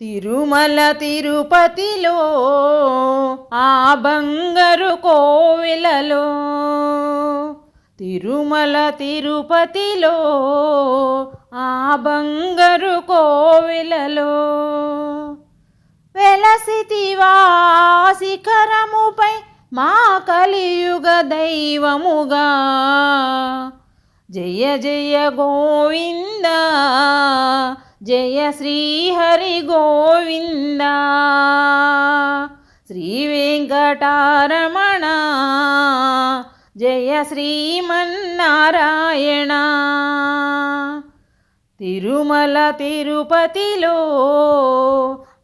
తిరుమల తిరుపతిలో ఆ బంగారు కోవిలలో. తిరుమల తిరుపతిలో ఆ బంగారు కోవిలలో. వెలసితివా శిఖరముపై మా కలియుగ దైవముగా. జయ జయ గోవింద జయ శ్రీహరి గోవింద. శ్రీ వెంకటారమణ. జయ శ్రీమన్నారాయణ తిరుమల తిరుపతిలో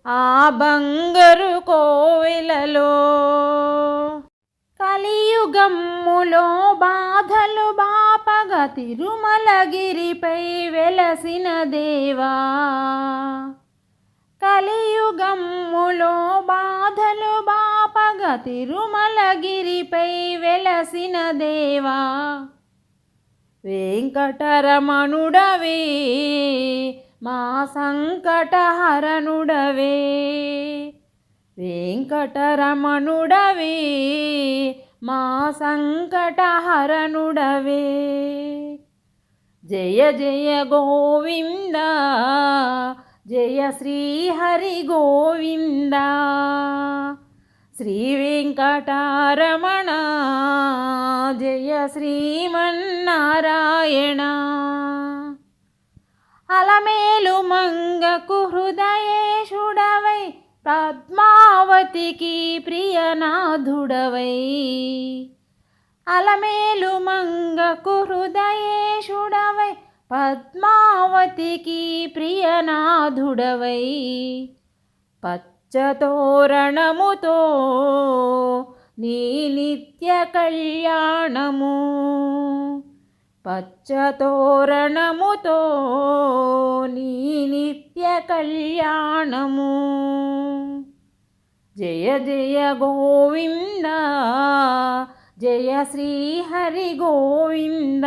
ఆ బంగరు కోవెలలో కలియుగమ్ములో బాధలు బా తిరుమలగిరిపై వెలసిన దేవా కలియుగమ్ములో బాధలు బాపగ తిరుమలగిరిపై వెలసిన దేవా వెంకటరమణుడవే మా సంకటహరణుడవే వెంకటరమణుడవే మా సంకటహరణుడవే. జయ జయ గోవింద జయ శ్రీహరి గోవింద. శ్రీ వెంకటారమణ జయ శ్రీమన్నారాయణ. అలమేలు మంగకు హృదయేశుడవై పద్మావతికి ప్రియనాథుడవై. అలమేలు మంగకు హృదయేశుడవై పద్మావతికి ప్రియనాథుడవై. పచ్చతోరణముతో నీ నిత్య కళ్యాణము పచ్చతోరణముతో నీ నిత్య కళ్యాణము. జయ జయ గోవింద జయ శ్రీహరి గోవింద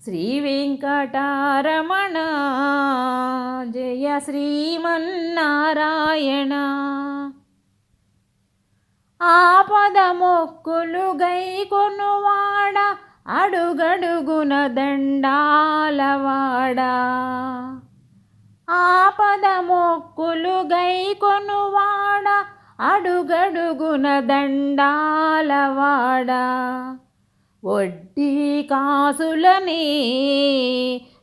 శ్రీ వెంకటారమణ జయ శ్రీమన్నారాయణ ఆపద మొక్కులు గై కొనువాడ అడుగడుగున దండాలవాడ ఆపద గై కొనువాడ అడుగడుగున దండాలవాడ వడ్డీ కాసులని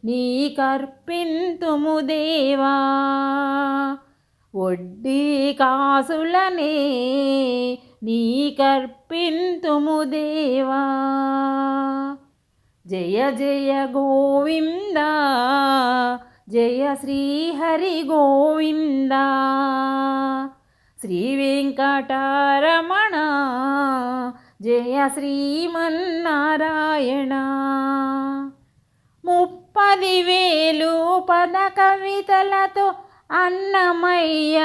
నీ కర్పింతుము దేవా. వడ్డీ కాసులనే నీ కర్పింతుము దేవా. జయ జయ గోవింద జయ శ్రీహరి గోవింద. శ్రీ వెంకటారమణ. జయ శ్రీమన్నారాయణ ముప్పది వేలు పద కవితలతో అన్నమయ్య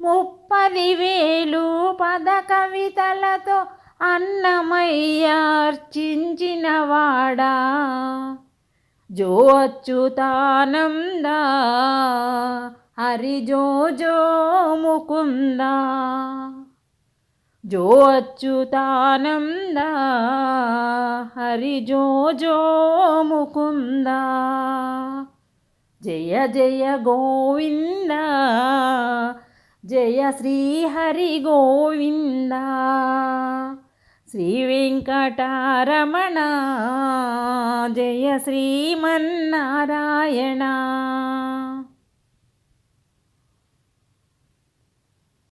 ముప్పది వేలు పద కవితలతో అన్నమయ్య అర్చించినవాడా జో అచ్యుతానంద హరి జో జో ముకుంద? జో అచ్యుతానంద హరి జో జో ముకుంద? జయ జయ గోవింద? జయ శ్రీహరి గోవిందా? శ్రీ వెంకటారమణ జయ శ్రీమన్నారాయణ.